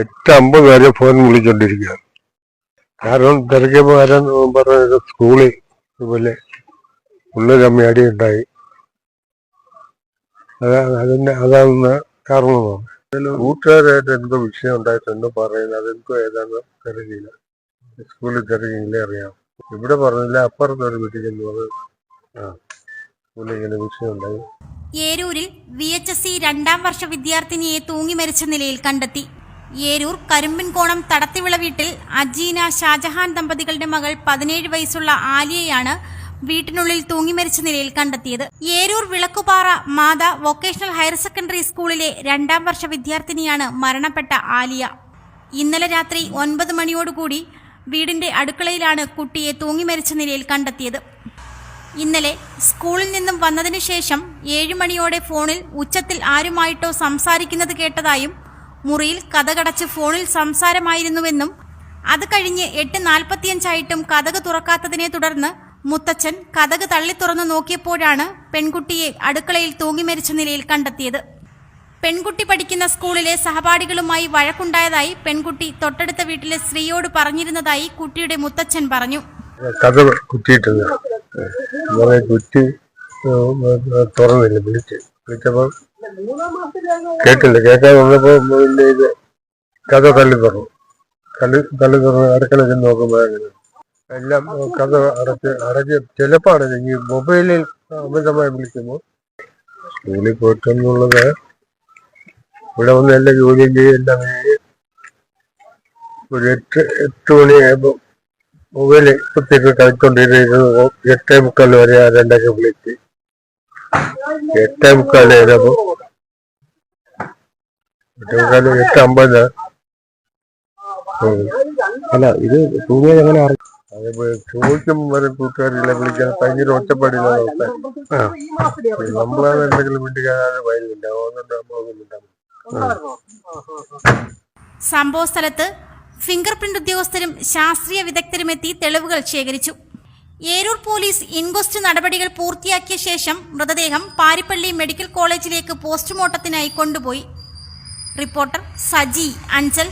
എട്ട് അമ്പത് വരെ ഫോൺ വിളിച്ചോണ്ടിരിക്കുകയാണ് കാരണം തിരക്കിയപ്പോൾ വരാൻ പറഞ്ഞ സ്കൂളിൽ ഇതുപോലെ ഉള്ളൊരമ്മ അടി ഉണ്ടായി. അതാ അതിന്റെ അതാണ് കാരണമാണ് കൂട്ടുകാരായിട്ട് എന്തോ വിഷയം ഉണ്ടായിട്ടുണ്ട് പറയുന്നത് അതെന്തോ ഏതാണെന്ന് തിരക്കില്ല സ്കൂളിൽ തിരക്കില്ലേ അറിയാം ഇവിടെ പറഞ്ഞില്ല അപ്പുറത്ത് ഒരു വീട്ടിൽ എന്ന് പറഞ്ഞു ആ സ്കൂളിൽ ഇങ്ങനെ വിഷയം ഉണ്ടായി. ഏരൂരിൽ വി എച്ച് എസ് സി രണ്ടാം വർഷ വിദ്യാർത്ഥിനിയെ തൂങ്ങി മരിച്ച നിലയിൽ കണ്ടെത്തി. ഏരൂർ കരിമ്പിൻകോണം തടത്തിവിള വീട്ടിൽ അജീന ഷാജഹാൻ ദമ്പതികളുടെ മകൾ പതിനേഴ് വയസ്സുള്ള ആലിയയാണ് വീട്ടിനുള്ളിൽ തൂങ്ങി മരിച്ച നിലയിൽ കണ്ടെത്തിയത്. Eroor Vilakkupara Matha vocational higher secondary സ്കൂളിലെ രണ്ടാം വർഷ വിദ്യാർത്ഥിനിയാണ് മരണപ്പെട്ട ആലിയ. ഇന്നലെ രാത്രി ഒൻപത് മണിയോടുകൂടി വീടിന്റെ അടുക്കളയിലാണ് കുട്ടിയെ തൂങ്ങി മരിച്ച നിലയിൽ കണ്ടെത്തിയത്. ഇന്നലെ സ്കൂളിൽ നിന്നും വന്നതിനു ശേഷം ഏഴുമണിയോടെ ഫോണിൽ ഉച്ചത്തിൽ ആരുമായിട്ടോ സംസാരിക്കുന്നത് കേട്ടതായും മുറിയിൽ കഥകടച്ച് ഫോണിൽ സംസാരമായിരുന്നുവെന്നും അത് കഴിഞ്ഞ് എട്ട് നാൽപ്പത്തിയഞ്ചായിട്ടും കഥക് തുറക്കാത്തതിനെ തുടർന്ന് മുത്തച്ഛൻ കഥക് തള്ളി തുറന്നു നോക്കിയപ്പോഴാണ് പെൺകുട്ടിയെ അടുക്കളയിൽ തൂങ്ങി മരിച്ച നിലയിൽ കണ്ടെത്തിയത്. പെൺകുട്ടി പഠിക്കുന്ന സ്കൂളിലെ സഹപാഠികളുമായി വഴക്കുണ്ടായതായി പെൺകുട്ടി തൊട്ടടുത്ത വീട്ടിലെ സ്ത്രീയോട് പറഞ്ഞിരുന്നതായി കുട്ടിയുടെ മുത്തച്ഛൻ പറഞ്ഞു. കഥ കുറ്റി തുറന്നില്ല വിളിച്ച് വിളിച്ചപ്പോ കേട്ടില്ല കേൾക്കാതെ ഉള്ളപ്പോ ഇത് കഥ തള്ളി തുറന്നു തള്ളി തള്ളി തുറന്ന് അടുക്കള ചെന്ന് എല്ലാം കഥ അടച്ച് അടച്ച് ചിലപ്പോ അടച്ച് ഈ മൊബൈലിൽ അമിതമായി വിളിക്കുമ്പോ സ്കൂളിൽ പോയിട്ടെന്നുള്ളത് ഇവിടെ വന്ന് എല്ലാം ജോലിയും ചെയ്യും എല്ലാം ഒരു എട്ട് എട്ട് മണിയായപ്പോ മൊബൈൽ കുത്തിയിട്ട് കളിക്കൊണ്ടിരുന്നു എട്ടേ മുക്കാൽ വരെ രണ്ടൊക്കെ വിളിച്ച് എട്ടേ മുക്കാൽ ഏതാപ്പോ എട്ടേ മുക്കാൽ എട്ട് അമ്പത് അല്ല ഇത് തൂങ്ങിയത് എങ്ങനെ അറിഞ്ഞു അതിപ്പോ ചോദിക്കുമ്പോ വരെ കൂട്ടുകാരില്ല വിളിക്കാൻ ഭയങ്കര ഒറ്റപ്പാടില്ല നമ്മളാണ് എന്തെങ്കിലും വീട്ടുകാരാണ് വയലില്ല നമ്മളൊന്നും സംഭവ സ്ഥലത്ത് ഫിംഗർ പ്രിന്റ് ഉദ്യോഗസ്ഥരും ശാസ്ത്രീയ വിദഗ്ധരും എത്തി തെളിവുകൾ ശേഖരിച്ചു. ഏരൂർ പോലീസ് ഇൻക്വസ്റ്റ് നടപടികൾ പൂർത്തിയാക്കിയ ശേഷം മൃതദേഹം പാരിപ്പള്ളി മെഡിക്കൽ കോളേജിലേക്ക് പോസ്റ്റ്മോർട്ടത്തിനായി കൊണ്ടുപോയി. റിപ്പോർട്ടർ സജി അഞ്ചൽ.